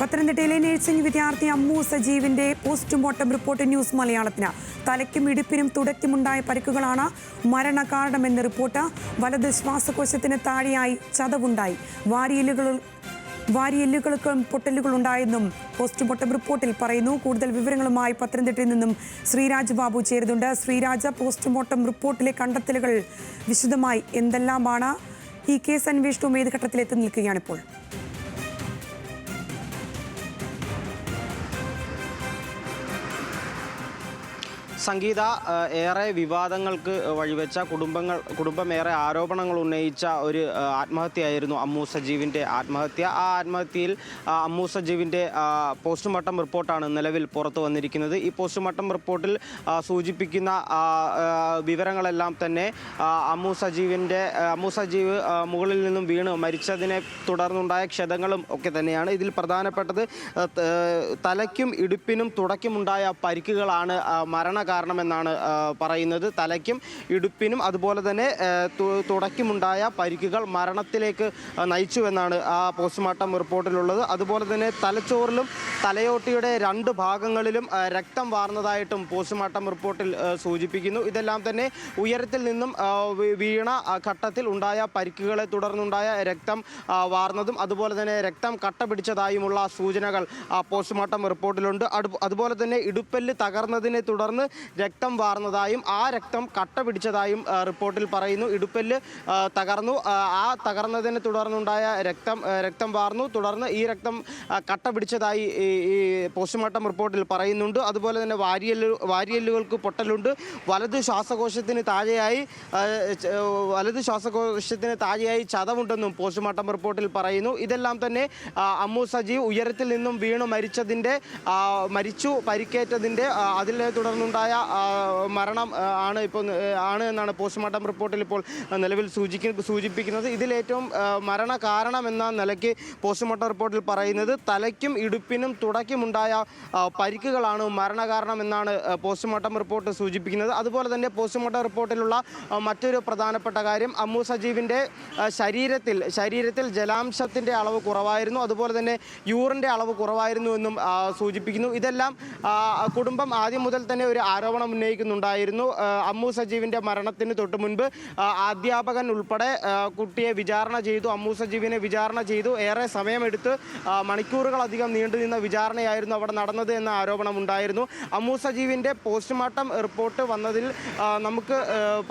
പത്തനംതിട്ടയിലെ നഴ്സിംഗ് വിദ്യാർത്ഥി അമ്മു സജീവിന്റെ പോസ്റ്റ്മോർട്ടം റിപ്പോർട്ട് ന്യൂസ് മലയാളത്തിന്. തലയ്ക്കും ഇടുപ്പിനും തുടയ്ക്കുമുണ്ടായ പരിക്കുകളാണ് മരണകാരണമെന്ന് റിപ്പോർട്ട് വലത് ശ്വാസകോശത്തിന് താഴെയായി ചതവുണ്ടായി. വാരിയെല്ലുകൾ വാരിയെല്ലുകൾക്കും പൊട്ടലുകളുണ്ടായെന്നും പോസ്റ്റ്മോർട്ടം റിപ്പോർട്ടിൽ പറയുന്നു. കൂടുതൽ വിവരങ്ങളുമായി പത്തനംതിട്ടയിൽ നിന്നും ശ്രീരാജ് ബാബു ചേരുന്നുണ്ട്. ശ്രീരാജ പോസ്റ്റ്മോർട്ടം റിപ്പോർട്ടിലെ കണ്ടെത്തലുകൾ വിശദമായി എന്തെല്ലാമാണ്? ഈ കേസ് അന്വേഷണവും ഏത് ഘട്ടത്തിലെത്തി നിൽക്കുകയാണിപ്പോൾ? സംഗീത ഏറെ വിവാദങ്ങൾക്ക് വഴിവെച്ച കുടുംബങ്ങൾ കുടുംബം ഏറെ ആരോപണങ്ങൾ ഉന്നയിച്ച ഒരു ആത്മഹത്യയായിരുന്നു അമ്മു സജീവിന്റെ ആത്മഹത്യ. ആ ആത്മഹത്യയിൽ അമ്മു സജീവിന്റെ പോസ്റ്റ്മോർട്ടം റിപ്പോർട്ടാണ് നിലവിൽ പുറത്തു വന്നിരിക്കുന്നത്. ഈ പോസ്റ്റ്മോർട്ടം റിപ്പോർട്ടിൽ സൂചിപ്പിക്കുന്ന വിവരങ്ങളെല്ലാം തന്നെ അമ്മു സജീവിന്റെ അമ്മു സജീവ് മുകളിൽ നിന്നും വീണ് മരിച്ചതിനെ തുടർന്നുണ്ടായ ക്ഷതങ്ങളും ഒക്കെ തന്നെയാണ്. ഇതിൽ പ്രധാനപ്പെട്ടത് തലയ്ക്കും ഇടുപ്പിനും തുടയ്ക്കുമുണ്ടായ പരിക്കുകളാണ് ആ, മരണകാരണമെന്നാണ് ആ, പറയുന്നത്. തലയ്ക്കും ഇടുപ്പിനും അതുപോലെ തന്നെ തുടക്കുമുണ്ടായ പരിക്കുകൾ മരണത്തിലേക്ക് നയിച്ചുവെന്നാണ് ആ പോസ്റ്റ്മോർട്ടം റിപ്പോർട്ടിലുള്ളത്. അതുപോലെ തന്നെ തലച്ചോറിലും തലയോട്ടിയുടെ രണ്ട് ഭാഗങ്ങളിലും രക്തം വാർന്നതായിട്ടും പോസ്റ്റ്മോർട്ടം റിപ്പോർട്ടിൽ സൂചിപ്പിക്കുന്നു. ഇതെല്ലാം തന്നെ ഉയരത്തിൽ നിന്നും വീണ ഘട്ടത്തിൽ ഉണ്ടായ പരിക്കുകളെ തുടർന്നുണ്ടായ രക്തം വാർന്നതും അതുപോലെ തന്നെ രക്തം കട്ട പിടിച്ചതായുമുള്ള സൂചനകൾ പോസ്റ്റ്മോർട്ടം റിപ്പോർട്ടിലുണ്ട്. അതുപോലെ തന്നെ ഇടുപ്പല്ല് തകർന്നതിനെ തുടർന്ന് രക്തം വാർന്നതായും ആ രക്തം കട്ട പിടിച്ചതായും റിപ്പോർട്ടിൽ പറയുന്നു. ഇടുപ്പല്ല് തകർന്നു. ആ, തകർന്നതിനെ തുടർന്നുണ്ടായ രക്തം രക്തം വാർന്നു. തുടർന്ന് ഈ രക്തം കട്ട പിടിച്ചതായി ഈ പോസ്റ്റ്മോർട്ടം റിപ്പോർട്ടിൽ പറയുന്നുണ്ട്. അതുപോലെ തന്നെ വാരിയല്ല് വാരിയല്ലുകൾക്ക് പൊട്ടലുണ്ട്. വലത് ശ്വാസകോശത്തിന് താഴെയായി വലത് ശ്വാസകോശത്തിന് താഴെയായി ചതവുണ്ടെന്നും പോസ്റ്റ്മോർട്ടം റിപ്പോർട്ടിൽ പറയുന്നു. ഇതെല്ലാം തന്നെ അമ്മു സജീവ് ഉയരത്തിൽ നിന്നും വീണ് മരിച്ചതിന്റെ മരിച്ചു പരിക്കേറ്റതിന്റെ അതിനെ തുടർന്നുണ്ടായ ആ, മരണം ആണ് ഇപ്പോൾ ആണ് എന്നാണ് പോസ്റ്റ്മോർട്ടം റിപ്പോർട്ടിൽ ഇപ്പോൾ നിലവിൽ സൂചിക്ക സൂചിപ്പിക്കുന്നത്. ഇതിലേറ്റവും മരണ കാരണം എന്ന നിലയ്ക്ക് പോസ്റ്റ്മോർട്ടം റിപ്പോർട്ടിൽ പറയുന്നത് തലയ്ക്കും ഇടുപ്പിനും തുടയ്ക്കുമുണ്ടായ പരിക്കുകളാണ് പരിക്കുകളാണ് മരണകാരണം എന്നാണ് പോസ്റ്റ്മോർട്ടം റിപ്പോർട്ട് സൂചിപ്പിക്കുന്നത്. അതുപോലെ തന്നെ പോസ്റ്റ്മോർട്ടം റിപ്പോർട്ടിലുള്ള മറ്റൊരു പ്രധാനപ്പെട്ട കാര്യം അമ്മു സജീവിന്റെ ശരീരത്തിൽ ശരീരത്തിൽ ജലാംശത്തിന്റെ അളവ് കുറവായിരുന്നു. അതുപോലെ തന്നെ യൂറിന്റെ അളവ് കുറവായിരുന്നു എന്നും സൂചിപ്പിക്കുന്നു. ഇതെല്ലാം കുടുംബം ആദ്യം മുതൽ തന്നെ ഒരു ആരോപണം ഉന്നയിക്കുന്നുണ്ടായിരുന്നു. അമ്മു സജീവിന്റെ മരണത്തിന് തൊട്ട് മുൻപ് അധ്യാപകൻ ഉൾപ്പെടെ കുട്ടിയെ വിചാരണ ചെയ്തു. അമ്മു സജീവിനെ വിചാരണ ചെയ്തു. ഏറെ സമയമെടുത്ത് മണിക്കൂറുകളധികം നീണ്ടുനിന്ന വിചാരണയായിരുന്നു അവിടെ നടന്നത് എന്ന ആരോപണം ഉണ്ടായിരുന്നു. അമ്മു സജീവിന്റെ പോസ്റ്റ്മോർട്ടം റിപ്പോർട്ട് വന്നതിൽ നമുക്ക്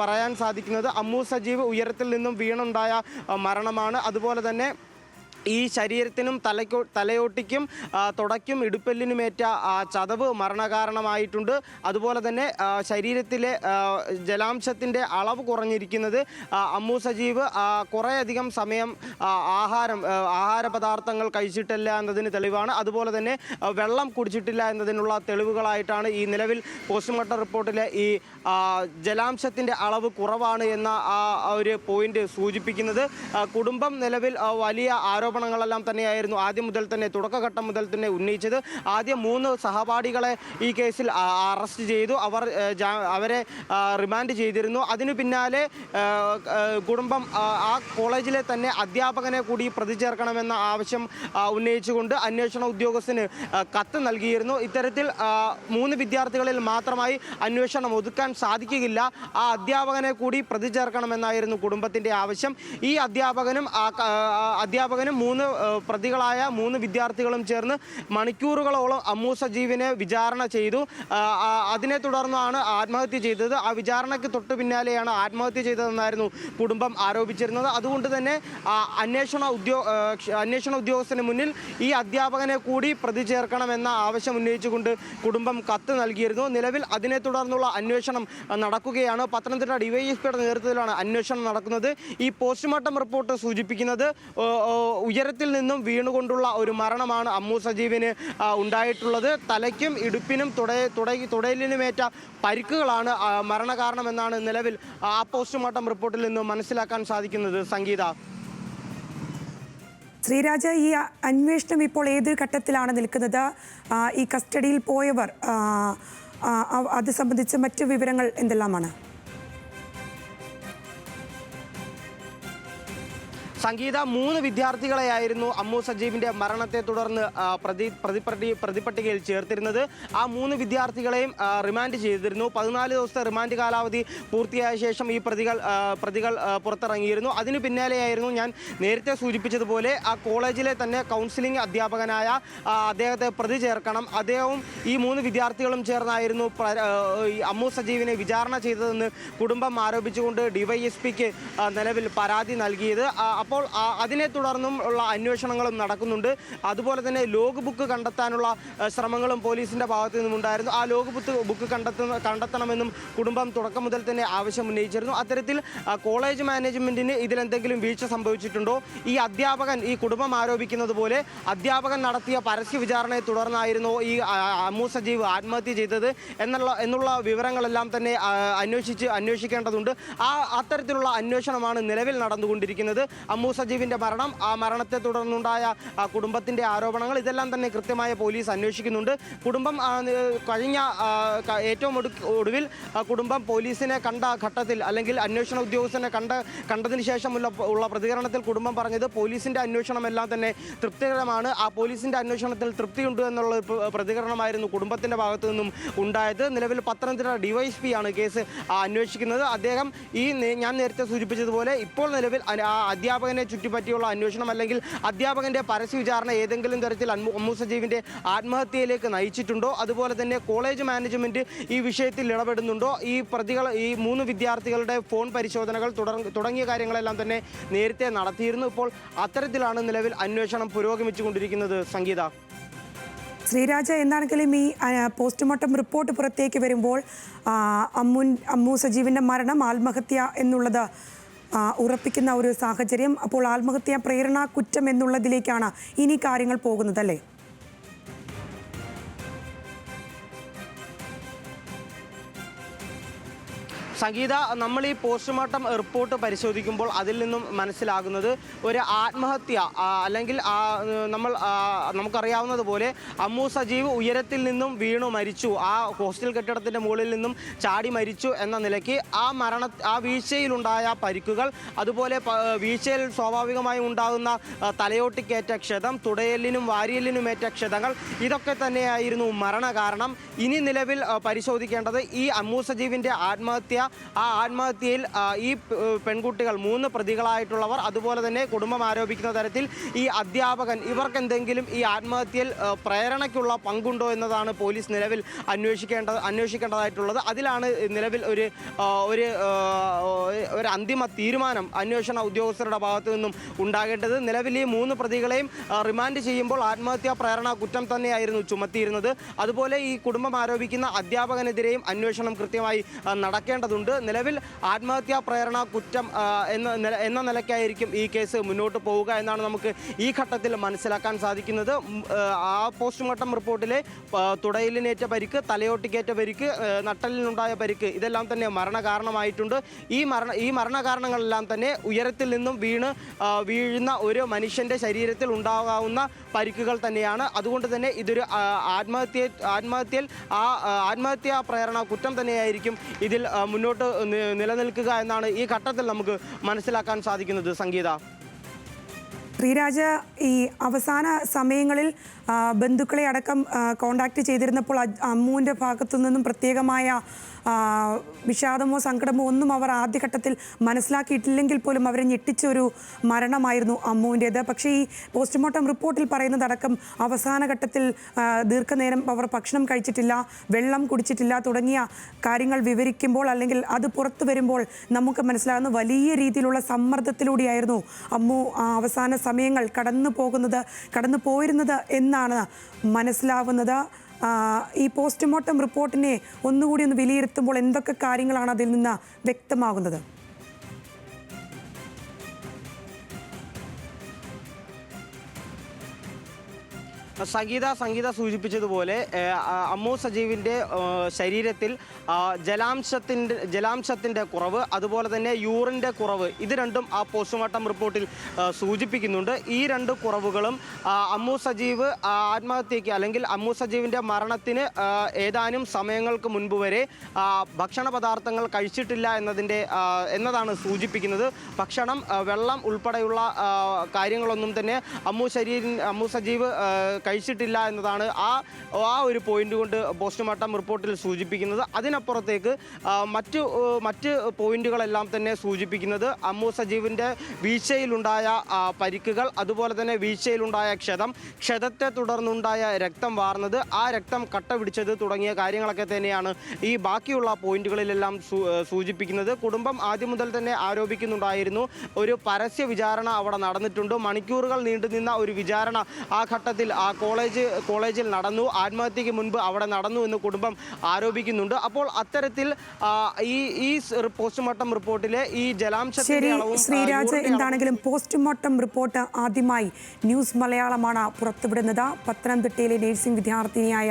പറയാൻ സാധിക്കുന്നത് അമ്മു സജീവ് ഉയരത്തിൽ നിന്നും വീണുണ്ടായ മരണമാണ്. അതുപോലെ തന്നെ ഈ ശരീരത്തിനും തലയ്ക്കോ തലയോട്ടിക്കും തുടയ്ക്കും ഇടുപ്പല്ലിനുമേറ്റ ചതവ് മരണകാരണമായിട്ടുണ്ട്. അതുപോലെ തന്നെ ശരീരത്തിലെ ജലാംശത്തിന്റെ അളവ് കുറഞ്ഞിരിക്കുന്നത് അമ്മു സജീവ് കുറേയധികം സമയം ആഹാരം ആഹാര പദാർത്ഥങ്ങൾ കഴിച്ചിട്ടില്ല എന്നതിന് തെളിവാണ്. അതുപോലെ തന്നെ വെള്ളം കുടിച്ചിട്ടില്ല എന്നതിനുള്ള തെളിവുകളായിട്ടാണ് ഈ നിലവിൽ പോസ്റ്റ്മോർട്ടം റിപ്പോർട്ടിലെ ഈ ജലാംശത്തിന്റെ അളവ് കുറവാണ് എന്ന ആ ഒരു പോയിന്റ് സൂചിപ്പിക്കുന്നത്. കുടുംബം നിലവിൽ വലിയ വലിയ ആരോപണങ്ങളെല്ലാം തന്നെയായിരുന്നു ആദ്യം മുതൽ തന്നെ തുടക്കഘട്ടം മുതൽ തന്നെ ഉന്നയിച്ചത്. ആദ്യം മൂന്ന് സഹപാഠികളെ ഈ കേസിൽ അറസ്റ്റ് ചെയ്തു. അവർ അവരെ റിമാൻഡ് ചെയ്തിരുന്നു. അതിനു പിന്നാലെ കുടുംബം ആ, കോളേജിലെ തന്നെ അധ്യാപകനെ കൂടി പ്രതി ചേർക്കണമെന്ന ആവശ്യം ഉന്നയിച്ചുകൊണ്ട് അന്വേഷണ ഉദ്യോഗസ്ഥന് കത്ത് നൽകിയിരുന്നു. ഇത്തരത്തിൽ മൂന്ന് വിദ്യാർത്ഥികളിൽ മാത്രമായി അന്വേഷണം ഒതുക്കാൻ സാധിക്കുകയില്ല. ആ അധ്യാപകനെ കൂടി പ്രതി ചേർക്കണമെന്നായിരുന്നു കുടുംബത്തിന്റെ ആവശ്യം. ഈ അധ്യാപകനും അധ്യാപകനും മൂന്ന് പ്രതികളായ മൂന്ന് വിദ്യാർത്ഥികളും ചേർന്ന് മണിക്കൂറുകളോളം അമ്മു സജീവിനെ വിചാരണ ചെയ്തു. അതിനെ തുടർന്നാണ് ആത്മഹത്യ ചെയ്തത്. ആ വിചാരണയ്ക്ക് തൊട്ടു പിന്നാലെയാണ് ആത്മഹത്യ ചെയ്തതെന്നായിരുന്നു കുടുംബം ആരോപിച്ചിരുന്നത്. അതുകൊണ്ട് തന്നെ അന്വേഷണ ഉദ്യോ അന്വേഷണ ഉദ്യോഗസ്ഥന് മുന്നിൽ ഈ അധ്യാപകനെ കൂടി പ്രതി ചേർക്കണമെന്ന ആവശ്യം ഉന്നയിച്ചുകൊണ്ട് കുടുംബം കത്ത് നൽകിയിരുന്നു. നിലവിൽ അതിനെ തുടർന്നുള്ള അന്വേഷണം നടക്കുകയാണ്. പത്തനംതിട്ട ഡിവൈഎസ്പിയുടെ നേതൃത്വത്തിലാണ് അന്വേഷണം നടക്കുന്നത്. ഈ പോസ്റ്റ്മോർട്ടം റിപ്പോർട്ട് സൂചിപ്പിക്കുന്നത് ഉയരത്തിൽ നിന്നും വീണുകൊണ്ടുള്ള ഒരു മരണമാണ് അമ്മു സജീവിന് ഉണ്ടായിട്ടുള്ളത്. തലയ്ക്കും ഇടുപ്പിനും തുടയ തുട തുടയലിനുമേറ്റ പരിക്കുകളാണ് മരണകാരണമെന്നാണ് നിലവിൽ ആ പോസ്റ്റ്മോർട്ടം റിപ്പോർട്ടിൽ നിന്നും മനസ്സിലാക്കാൻ സാധിക്കുന്നത്. സംഗീത. ശ്രീരാജ ഈ അന്വേഷണം ഇപ്പോൾ ഏതൊരു ഘട്ടത്തിലാണ് നിൽക്കുന്നത്? ഈ കസ്റ്റഡിയിൽ പോയവർ അത് സംബന്ധിച്ച് മറ്റു വിവരങ്ങൾ എന്തെല്ലാമാണ്? സംഗീത മൂന്ന് വിദ്യാർത്ഥികളെയായിരുന്നു അമ്മു സജീവിന്റെ മരണത്തെ തുടർന്ന് പ്രതി പ്രതിപ്രതി പ്രതിപട്ടികയിൽ ചേർത്തിരുന്നത്. ആ മൂന്ന് വിദ്യാർത്ഥികളെയും റിമാൻഡ് ചെയ്തിരുന്നു. പതിനാല് ദിവസത്തെ റിമാൻഡ് കാലാവധി പൂർത്തിയായ ശേഷം ഈ പ്രതികൾ പ്രതികൾ പുറത്തിറങ്ങിയിരുന്നു. അതിന് പിന്നാലെയായിരുന്നു ഞാൻ നേരത്തെ സൂചിപ്പിച്ചതുപോലെ ആ കോളേജിലെ തന്നെ കൗൺസിലിംഗ് അധ്യാപകനായ അദ്ദേഹത്തെ പ്രതി ചേർക്കണം. അദ്ദേഹവും ഈ മൂന്ന് വിദ്യാർത്ഥികളും ചേർന്നായിരുന്നു അമ്മു സജീവിനെ വിചാരണ ചെയ്തതെന്ന് കുടുംബം ആരോപിച്ചുകൊണ്ട് ഡിവൈഎസ്പിക്ക് നിലവിൽ പരാതി നൽകിയത്. ആ, അപ്പോൾ അതിനെ തുടർന്നും ഉള്ള അന്വേഷണങ്ങളും നടക്കുന്നുണ്ട്. അതുപോലെ തന്നെ ലോഗ് ബുക്ക് കണ്ടെത്താനുള്ള ശ്രമങ്ങളും പോലീസിന്റെ ഭാഗത്തു നിന്നുണ്ടായിരുന്നു ആ ലോഗ് ബുക്ക് ബുക്ക് കണ്ടെത്തുന്ന കണ്ടെത്തണമെന്നും കുടുംബം തുടക്കം മുതൽ തന്നെ ആവശ്യം ഉന്നയിച്ചിരുന്നു. അത്തരത്തിൽ കോളേജ് മാനേജ്മെന്റിന് ഇതിലെന്തെങ്കിലും വീഴ്ച സംഭവിച്ചിട്ടുണ്ടോ? ഈ അധ്യാപകൻ ഈ കുടുംബം ആരോപിക്കുന്നത് പോലെ അധ്യാപകൻ നടത്തിയ പരസ്യ വിചാരണയെ തുടർന്നായിരുന്നു ഈ അമ്മു സജീവ് ആത്മഹത്യ ചെയ്തത് എന്നുള്ള എന്നുള്ള വിവരങ്ങളെല്ലാം തന്നെ അന്വേഷിച്ച് അന്വേഷിക്കേണ്ടതുണ്ട്. ആ അത്തരത്തിലുള്ള അന്വേഷണമാണ് നിലവിൽ നടന്നുകൊണ്ടിരിക്കുന്നത്. അമ്മു സജീവിന്റെ മരണം ആ മരണത്തെ തുടർന്നുണ്ടായ ആ, കുടുംബത്തിന്റെ ആരോപണങ്ങൾ ഇതെല്ലാം തന്നെ കൃത്യമായ പോലീസ് അന്വേഷിക്കുന്നുണ്ട്. കുടുംബം കഴിഞ്ഞ ഏറ്റവും ഒടുവിൽ കുടുംബം പോലീസിനെ കണ്ട ഘട്ടത്തിൽ അല്ലെങ്കിൽ അന്വേഷണ ഉദ്യോഗസ്ഥനെ കണ്ട കണ്ടതിന് ശേഷമുള്ള ഉള്ള പ്രതികരണത്തിൽ കുടുംബം പറഞ്ഞത് പോലീസിന്റെ അന്വേഷണം എല്ലാം തന്നെ തൃപ്തികരമാണ്. ആ പോലീസിന്റെ അന്വേഷണത്തിൽ തൃപ്തിയുണ്ട് എന്നുള്ള പ്രതികരണമായിരുന്നു കുടുംബത്തിന്റെ ഭാഗത്തു നിന്നും ഉണ്ടായത്. നിലവിൽ പത്തനംതിട്ട ഡിവൈഎസ്പി ആണ് കേസ് അന്വേഷിക്കുന്നത്. അദ്ദേഹം ഈ ഞാൻ നേരത്തെ സൂചിപ്പിച്ചതുപോലെ ഇപ്പോൾ നിലവിൽ ആ ആ അധ്യാപകനെ ചുറ്റിപ്പറ്റിയുള്ള അന്വേഷണം അല്ലെങ്കിൽ അധ്യാപകന്റെ പരസ്യ വിചാരണ ഏതെങ്കിലും തരത്തിൽ അമ്മു സജീവിന്റെ ആത്മഹത്യയിലേക്ക് നയിച്ചിട്ടുണ്ടോ? അതുപോലെ തന്നെ കോളേജ് മാനേജ്മെന്റ് ഈ വിഷയത്തിൽ ഇടപെടുന്നുണ്ടോ? ഈ പ്രതികൾ ഈ മൂന്ന് വിദ്യാർത്ഥികളുടെ ഫോൺ പരിശോധനകൾ തുടങ്ങിയ കാര്യങ്ങളെല്ലാം തന്നെ നേരത്തെ നടത്തിയിരുന്നു. ഇപ്പോൾ അത്തരത്തിലാണ് നിലവിൽ അന്വേഷണം പുരോഗമിച്ചുകൊണ്ടിരിക്കുന്നത്. സംഗീത. ശ്രീരാജ എന്താണെങ്കിലും ഈ പോസ്റ്റ്മോർട്ടം റിപ്പോർട്ട് പുറത്തേക്ക് വരുമ്പോൾ അമ്മു അമ്മു സജീവിന്റെ മരണം ആത്മഹത്യ എന്നുള്ളത് ഉറപ്പിക്കുന്ന ഒരു സാഹചര്യം. അപ്പോൾ ആത്മഹത്യാ പ്രേരണ കുറ്റം എന്നുള്ളതിലേക്കാണ് ഇനി കാര്യങ്ങൾ പോകുന്നതല്ലേ സംഗീത നമ്മൾ ഈ പോസ്റ്റ്മോർട്ടം റിപ്പോർട്ട് പരിശോധിക്കുമ്പോൾ അതിൽ നിന്നും മനസ്സിലാകുന്നത് ഒരു ആത്മഹത്യ അല്ലെങ്കിൽ നമ്മൾ നമുക്കറിയാവുന്നത് നമുക്കറിയാവുന്നതുപോലെ അമ്മു സജീവ് ഉയരത്തിൽ നിന്നും വീണു മരിച്ചു. ആ ഹോസ്റ്റൽ കെട്ടിടത്തിന്റെ മുകളിൽ നിന്നും ചാടി മരിച്ചു എന്ന നിലയ്ക്ക് ആ മരണ ആ വീഴ്ചയിലുണ്ടായ പരിക്കുകൾ അതുപോലെ വീഴ്ചയിൽ സ്വാഭാവികമായും ഉണ്ടാകുന്ന തലയോട്ടിക്കേറ്റ ക്ഷതം തുടയലിനും വാരിയലിനുമേറ്റ ക്ഷതങ്ങൾ ഇതൊക്കെ തന്നെയായിരുന്നു മരണകാരണം. ഇനി നിലവിൽ പരിശോധിക്കേണ്ടത് ഈ അമ്മു സജീവിന്റെ ആത്മഹത്യ ആ ആത്മഹത്യയിൽ ഈ പെൺകുട്ടികൾ മൂന്ന് പ്രതികളായിട്ടുള്ളവർ അതുപോലെ തന്നെ കുടുംബം ആരോപിക്കുന്ന തരത്തിൽ ഈ അധ്യാപകൻ ഇവർക്ക് എന്തെങ്കിലും ഈ ആത്മഹത്യയിൽ പ്രേരണയ്ക്കുള്ള പങ്കുണ്ടോ എന്നതാണ് പോലീസ് നിലവിൽ അന്വേഷിക്കേണ്ട അന്വേഷിക്കേണ്ടതായിട്ടുള്ളത്. അതിലാണ് നിലവിൽ ഒരു ഒരു ഒരു അന്തിമ തീരുമാനം അന്വേഷണ ഉദ്യോഗസ്ഥരുടെ ഭാഗത്തു നിന്നും ഉണ്ടാകേണ്ടത്. നിലവിൽ ഈ മൂന്ന് പ്രതികളെയും റിമാൻഡ് ചെയ്യുമ്പോൾ ആത്മഹത്യാ പ്രേരണ കുറ്റം തന്നെയായിരുന്നു ചുമത്തിയിരുന്നത്. അതുപോലെ ഈ കുടുംബം ആരോപിക്കുന്ന അധ്യാപകനെതിരെയും അന്വേഷണം കൃത്യമായി ആ, നടക്കേണ്ടതുണ്ട് നിലവിൽ ആത്മഹത്യാ പ്രേരണ കുറ്റം എന്ന എന്ന നിലയ്ക്കായിരിക്കും ഈ കേസ് മുന്നോട്ട് പോവുക എന്നാണ് നമുക്ക് ഈ ഘട്ടത്തിൽ മനസ്സിലാക്കാൻ സാധിക്കുന്നത്. ആ, പോസ്റ്റ്മോർട്ടം റിപ്പോർട്ടിലെ തുടയിലിനേറ്റ പരിക്ക് തലയോട്ടിക്കേറ്റ പരിക്ക് നട്ടലിനുണ്ടായ പരിക്ക് ഇതെല്ലാം തന്നെ മരണകാരണമായിട്ടുണ്ട്. ഈ മരണ ഈ മരണകാരണങ്ങളെല്ലാം തന്നെ ഉയരത്തിൽ നിന്നും വീണ് വീഴുന്ന ഒരു മനുഷ്യന്റെ ശരീരത്തിൽ ഉണ്ടാകാവുന്ന പരിക്കുകൾ തന്നെയാണ്. അതുകൊണ്ട് തന്നെ ഇതൊരു ആത്മഹത്യ ആത്മഹത്യയിൽ ആ ആത്മഹത്യാ പ്രേരണ കുറ്റം തന്നെയായിരിക്കും ഇതിൽ ആ, മുന്നോട്ട് നിലനിൽക്കുക എന്നാണ് ഈ ഘട്ടത്തിൽ നമുക്ക് മനസ്സിലാക്കാൻ സാധിക്കുന്നത് സംഗീത. ശ്രീരാജ ഈ അവസാന സമയങ്ങളിൽ ബന്ധുക്കളെ അടക്കം കോണ്ടാക്ട് ചെയ്തിരുന്നപ്പോൾ അമ്മുവിന്റെ ഭാഗത്തു നിന്നും പ്രത്യേകമായ വിഷാദമോ സങ്കടമോ ഒന്നും അവർ ആദ്യഘട്ടത്തിൽ മനസ്സിലാക്കിയിട്ടില്ലെങ്കിൽ പോലും അവരെ ഞെട്ടിച്ചൊരു മരണമായിരുന്നു അമ്മുവിന്റേത്. പക്ഷേ ഈ പോസ്റ്റ്മോർട്ടം റിപ്പോർട്ടിൽ പറയുന്നതടക്കം അവസാന ഘട്ടത്തിൽ ദീർഘനേരം അവർ ഭക്ഷണം കഴിച്ചിട്ടില്ല വെള്ളം കുടിച്ചിട്ടില്ല തുടങ്ങിയ കാര്യങ്ങൾ വിവരിക്കുമ്പോൾ അല്ലെങ്കിൽ അത് പുറത്തു വരുമ്പോൾ നമുക്ക് മനസ്സിലാകുന്ന വലിയ രീതിയിലുള്ള സമ്മർദ്ദത്തിലൂടെയായിരുന്നു അമ്മു അവസാന സമയങ്ങൾ കടന്നു പോകുന്നത് കടന്നു പോയിരുന്നത് എന്നാണ് മനസ്സിലാവുന്നത്. ഈ പോസ്റ്റ്മോർട്ടം റിപ്പോർട്ടിനെ ഒന്നുകൂടി ഒന്ന് വിലയിരുത്തുമ്പോൾ എന്തൊക്കെ കാര്യങ്ങളാണ് അതിൽ നിന്ന് വ്യക്തമാകുന്നത്? സംഗീത സംഗീത സൂചിപ്പിച്ചതുപോലെ അമ്മു സജീവിന്റെ ശരീരത്തിൽ ജലാംശത്തിന്റെ ജലാംശത്തിന്റെ കുറവ് അതുപോലെ തന്നെ യൂറിന്റെ കുറവ് ഇത് രണ്ടും ആ പോസ്റ്റ്മോർട്ടം റിപ്പോർട്ടിൽ സൂചിപ്പിക്കുന്നുണ്ട്. ഈ രണ്ട് കുറവുകളും അമ്മു സജീവ് ആത്മഹത്യയ്ക്ക് അല്ലെങ്കിൽ അമ്മു സജീവിന്റെ മരണത്തിന് ഏതാനും സമയങ്ങൾക്ക് മുൻപ് വരെ ഭക്ഷണ പദാർത്ഥങ്ങൾ കഴിച്ചിട്ടില്ല എന്നതിന്റെ എന്നതാണ് സൂചിപ്പിക്കുന്നത്. ഭക്ഷണം വെള്ളം ഉൾപ്പെടെയുള്ള കാര്യങ്ങളൊന്നും തന്നെ അമ്മു ശരീരം അമ്മു സജീവ് കഴിച്ചിട്ടില്ല എന്നതാണ് ആ ആ ഒരു പോയിന്റ് കൊണ്ട് പോസ്റ്റ്മോർട്ടം റിപ്പോർട്ടിൽ സൂചിപ്പിക്കുന്നത്. അതിനപ്പുറത്തേക്ക് മറ്റു മറ്റ് പോയിന്റുകളെല്ലാം തന്നെ സൂചിപ്പിക്കുന്നത്. അമ്മു സജീവിന്റെ വീഴ്ചയിലുണ്ടായ പരിക്കുകൾ അതുപോലെ തന്നെ വീഴ്ചയിലുണ്ടായ ക്ഷതം ക്ഷതത്തെ തുടർന്നുണ്ടായ രക്തം വാർന്നത് ആ രക്തം കട്ട പിടിച്ചത് തുടങ്ങിയ കാര്യങ്ങളൊക്കെ തന്നെയാണ് ഈ ബാക്കിയുള്ള പോയിന്റുകളിലെല്ലാം സൂചിപ്പിക്കുന്നത്. കുടുംബം ആദ്യം മുതൽ തന്നെ ആരോപിക്കുന്നുണ്ടായിരുന്നു. ഒരു പരസ്യ വിചാരണ അവിടെ നടന്നിട്ടുണ്ട്. മണിക്കൂറുകൾ നീണ്ടുനിന്ന ഒരു വിചാരണ ആ ഘട്ടത്തിൽ ആ കോളേജ് കോളേജിൽ നടന്നു. ആത്മഹത്യയ്ക്ക് മുൻപ് അവിടെ നടന്നു എന്ന് കുടുംബം ആരോപിക്കുന്നുണ്ട്. അപ്പോൾ അത്തരത്തിൽ ഈ ഈ പോസ്റ്റ്മോർട്ടം റിപ്പോർട്ടിലെ ഈ ജലാംശത്തിന്റെ ശരി അളവും ശ്രീരാജ് എന്താണെങ്കിലും പോസ്റ്റ്മോർട്ടം റിപ്പോർട്ട് ആദ്യമായി ന്യൂസ് മലയാളമാണ് പുറത്തുവിടുന്നത്. പത്തനംതിട്ടയിലെ നഴ്സിംഗ് വിദ്യാർത്ഥിനിയായ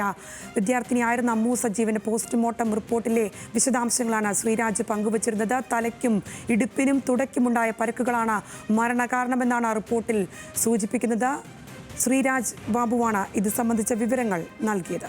വിദ്യാർത്ഥിനിയായിരുന്ന അമ്മു സജീവന്റെ പോസ്റ്റ്മോർട്ടം റിപ്പോർട്ടിലെ വിശദാംശങ്ങളാണ് ശ്രീരാജ് പങ്കുവച്ചിരുന്നത്. തലയ്ക്കും ഇടുപ്പിനും തുടയ്ക്കുമുണ്ടായ പരുക്കുകളാണ് മരണകാരണമെന്നാണ് റിപ്പോർട്ടിൽ സൂചിപ്പിക്കുന്നത്. ശ്രീരാജ് ബാബുവാണ് ഇത് സംബന്ധിച്ച വിവരങ്ങൾ നൽകിയത്